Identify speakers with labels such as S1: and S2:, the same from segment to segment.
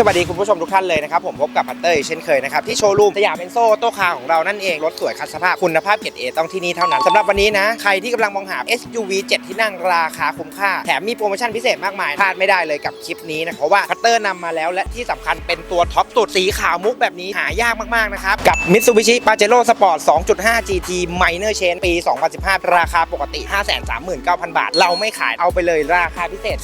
S1: สวัสดีคุณผู้ชมทุกท่านเลยนะครับ ผมพบกับพัตเตอร์เช่นเคยนะครับ ที่โชว์รูมสยามเอนโซโตคาของเรานั่นเอง รถสวยคัดสภาพคุณภาพเกรดเอต้องที่นี่เท่านั้นสำหรับวันนี้นะ ใครที่กำลังมองหา SUV 7 ที่นั่งราคาคุ้มค่า แถมมีโปรโมชั่นพิเศษมากมายพลาดไม่ได้เลยกับคลิปนี้นะเพราะว่าพัตเตอร์นำมาแล้วและที่สำคัญเป็นตัวท็อปสุดสีขาวมุกแบบนี้หายากมากๆนะครับกับ Mitsubishi Pajero Sport 2.5 GT Minor Change ปี 2015 ราคาปกติ 539,000 บาท เราไม่ขายเอาไปเลยราคาพิเศษ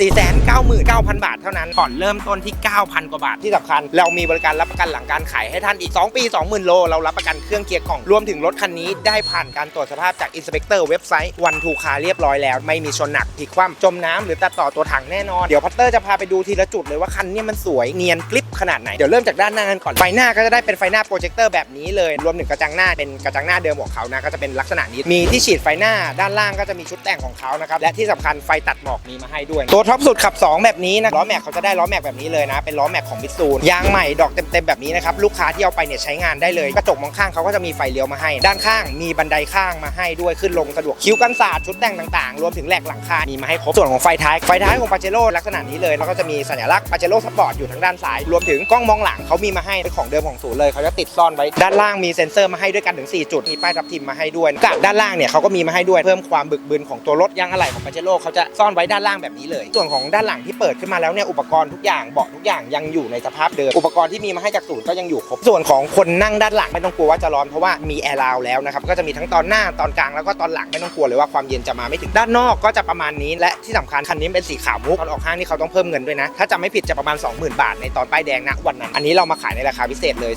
S1: 499,000 บาทเท่านั้นผ่อนเริ่มต้นที่ 9,000กว่าบาทที่สำคัญ เรามีบริการรับประกันหลังการขายให้ท่านอีก 2 ปี 20,000 โล เรารับประกันเครื่องเกียร์กล่อง รวมถึงรถคันนี้ได้ผ่านการตรวจสภาพจากอินสเปกเตอร์เว็บไซต์วันทูคาเรียบร้อยแล้ว ไม่มีชนหนักพลิกคว่ำจมน้ำหรือตัดต่อตัวถังแน่นอน เดี๋ยวพัตเตอร์จะพาไปดูทีละจุดเลยว่าคันนี้มันสวยเนียนกริปขนาดไหนเดี๋ยวเริ่มจากด้านหน้ากันก่อนไฟหน้าก็จะได้เป็นไฟหน้าโปรเจคเตอร์แบบนี้เลยรวมถึงกระจังหน้าเป็นกระจังหน้าเดิมของเขานะก็จะเป็นลักษณะนี้มีที่ฉีดไฟหน้าด้านล่างก็จะมีชุดแต่งของเขานะครับและที่สำคัญไฟตัดหมอกมีมาให้ด้วย ตัวท็อปสุดขับ 2 แบบนี้นะล้อแม็กเขาจะได้ล้อแม็กแบบนี้เลยนะเป็นล้อแม็กของมิตซูนยางใหม่ดอกเต็มๆแบบนี้นะครับลูกค้าที่เอาไปเนี่ยใช้งานได้เลย กระจกมองข้างเขาก็จะมีไฟเลี้ยวมาให้ ด้านข้างมีบันไดข้างมาให้ด้วยขึ้นลงสะดวกคิ้วกันศาสตร์ชุดแต่งต่างๆ รวมถึงแหลกหลังคา มีมาให้ครบส่วนของไฟท้ายไฟท้ายของปาเจโร่ลักษณะนี้เลยแล้วก็จะมีสัญลักษณ์ปาเจโร่สปอร์ตอยู่ทางด้านซ้ายรวมถึงกล้องมองหลังเขามีมาให้เป็นของเดิมของศูนย์เลยเขาจะติดซ่อนไว้ด้านล่างมีเซ็นเซอร์มาให้ด้วยกันถึง 4 จุดมีป้ายทับทิมมาให้ด้วยกาดด้านล่างเนี่ยเขาก็มีมาให้ด้วยเพิ่มความบึกบึนของตัวรถยางอะไหล่ของปาเจโร่เขาจะซ่อนไว้ด้านล่างแบบนี้เลย ส่วนของด้านหลังที่เปิดขึ้นมาแล้วเนี่ยอุปกรณ์ทุกอย่างเบาะทุกอย่างยังอยูในสภาพเดิม อุปกรณ์ที่มีมาให้จากศูนย์ก็ยังอยู่ครบ ส่วนของคนนั่งด้านหลังไม่ต้องกลัวว่าจะร้อนเพราะว่ามีแอร์ราวแล้วนะครับ ก็จะมีทั้งตอนหน้าตอนกลางแล้วก็ตอนหลังไม่ต้องกลัวเลยว่าความเย็นจะมาไม่ถึงด้านนอกก็จะประมาณนี้ และที่สำคัญคันนี้เป็นสีขาวมุกตอนออกห้างนี่เขาต้องเพิ่มเงินด้วยนะ ถ้าจำไม่ผิดจะประมาณ 20,000 บาทในตอนป้ายแดงนะวันนั้นอันนี้เรามาขายในราคาพิเศษเลย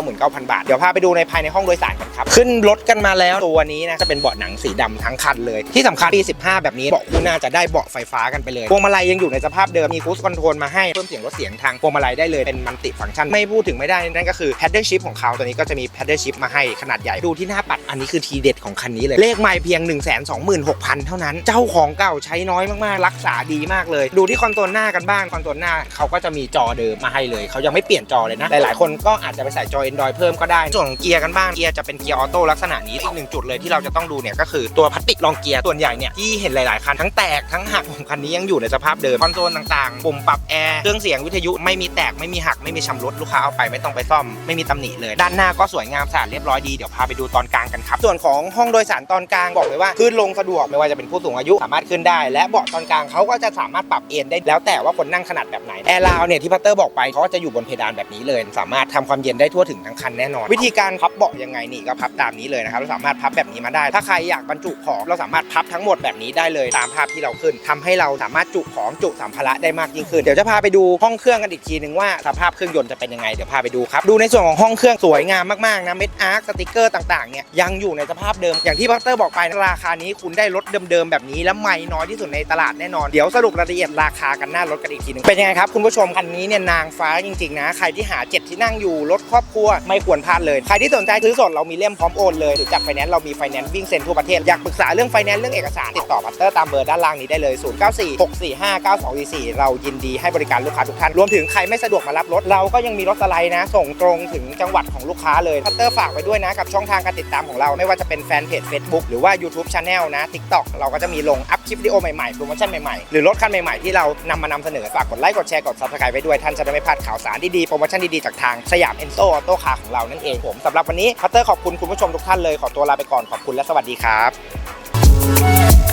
S1: 499,000 บาทเดี๋ยวพาไปดูในภายในห้องโดยสารกันครับขึ้นรถกันมาแล้วตัวนี้นะจะเป็นเบาะหนังสีดำทั้งคันเลย ที่สำคัญปี15 แบบนี้เบาะคู่หน้าจะได้เบาะไฟฟ้ากันไปเลยพวงมาลัยยังอยู่ในสภาพเดิมมีคูสคอนโทรลมาให้เพิ่มเสียงลดเสียงทางพวงมาลัยได้เลยเป็นมันติฟังก์ชันไม่พูดถึงไม่ได้นั่นก็คือ paddle shift ของเขาตัวนี้ก็จะมี paddle shift มาให้ขนาดใหญ่ดูที่หน้าปัดอันนี้คือทีเด็ดของคันนี้เลยเลขไม่เพียง 1 2 6 0 0 0 เท่านั้น เจ้าของเก่าใช้น้อยมากๆ รักษาดีมากเลย ดูที่คอนโซลหน้ากันบ้างคอนโซลหน้าเขาก็จะมีจอเดิมมาให้เลยเขายังไม่เปลี่ยนจอเลยนะหลายๆคนก็อาจจะไปใส่จอ Android เพิ่มก็ได้ส่วนของเกียร์กันบ้างเกียร์จะเป็นเกียร์ออโต้ลักษณะนี้อีกหนึ่งจุดเลยที่เราจะต้องดูเนี่ยก็คือตัวพลาสติกรองเกียร์ส่วนใหญ่เนี่ยที่เห็นหลายๆคันทั้งแตกทั้งหักของคันนี้ยังอยู่ในสภาพเดิมคอนโซลต่างๆปุ่มปรับแอร์เครื่องเสียงวิทยุไม่มีแตกไม่มีหักไม่มีชำรุดลูกค้าเอาไปไม่ต้องไปซ่อมไม่มีตำหนิเลย ด้านหน้าก็สวยงามสะอาดเรียบร้อยดีเดี๋ยวพาไปดูตอนกลางกันครับ ส่วนของห้องโดยสารตอนกลางบอกเลยว่าขึ้นลงสะดวกไม่ว่าจะเป็นผู้สูงอายุสามารถขึ้นได้ และเบาะตอนกลางเขาก็จะสามารถปรับเอนได้แล้วแต่ว่าคนนั่งขนาดแบบไหนแอร์ราวเนี่ยที่พัตเตอร์บอกไปเขาก็จะอยู่บนเพดานแบบนี้เลย สามารถทำความเย็นได้ทั่วถึงทั้งคันแน่นอน วิธีการพับเบาะยังไงนี่ก็พับตามนี้เลยนะครับเราสามารถพับแบบนี้มาได้ ถ้าใครอยากบรรจุของเราสามารถพับทั้งหมดแบบนี้ได้เลยตามภาพที่เราขึ้นทำให้เราสามารถจุของจุสัมภาระได้มากยิ่งขึ้นเดี๋ยวจะพาไปดูห้องเครื่องกันอีกทีหนึงว่าสภาพเครื่องยนต์จะเป็นยังไงเดี๋ยวพาไปดูครับ ดูในส่วนของห้องเครื่องสวยงามมากๆนะเม็ดอาร์คสติกเกอร์ต่างๆเนี่ยยังอยู่ในสภาพเดิมอย่างที่พัตเตอร์บอกไปนะราคานี้คุณได้รถเดิมๆแบบนี้และไม่น้อยที่สุดในตลาดแน่นอนเดี๋ยวสรุปรายละเอียดราคากันหน้ารถกันอีกทีหนึงเป็นยังไงครับคุณผู้ชมคันนี้เนี่ยนางฟ้าจริงๆนะใครที่หาเจ็ดที่นั่งอยู่รถครอบครัวไม่ควรพลาดเลยใครที่สนใจซื้อสดเรามีเล่มพร้อมโอนเลยหรือจัดไฟแนนซ์เรามีไฟแนนซ์วิ่งเซ็นทั่วประเทศอยากปรึกษาเรื่องไฟแนนซ์เรื่องเอกสารติดต่อพัตเตอร์ตามเบอร์ด้านล่างนี้ได้เลย 0 9 4 6 4 5 9 2 4 4 เรายินดีให้บริการลูกค้าทุกท่านรวมถึงใครไม่สะดวกมารับรถ เราก็ยังมีรถสไลด์นะ ส่งตรงถึงจังหวัดของลูกค้าเลยพัตเตอร์ฝากไว้ด้วยนะ กับช่องทางการติดตามของเราไม่ว่าจะเป็นแฟนเพจ Facebook หรือว่า YouTube Channel นะ TikTok เราก็จะมีลงอัพคลิปวิดีโอใหม่ๆโปรโมชั่นใหม่ๆ หรือรถคันใหม่ๆที่เรานำมานำเสนอฝากกดไลค์กดแชร์กด Subscribe ไว้ด้วยท่านจะได้ไม่พลาดข่าวสารดีๆโปรโมชั่นดีๆจากทางสยามเอ็นโซออโต้คาร์ของเรานั่นเองผมสำหรับวันนี้พัตเตอร์ขอบคุณคุณผู้ชมทุกท่านเลยขอตัวลาไปก่อนขอบคุณและสวัสดีครับ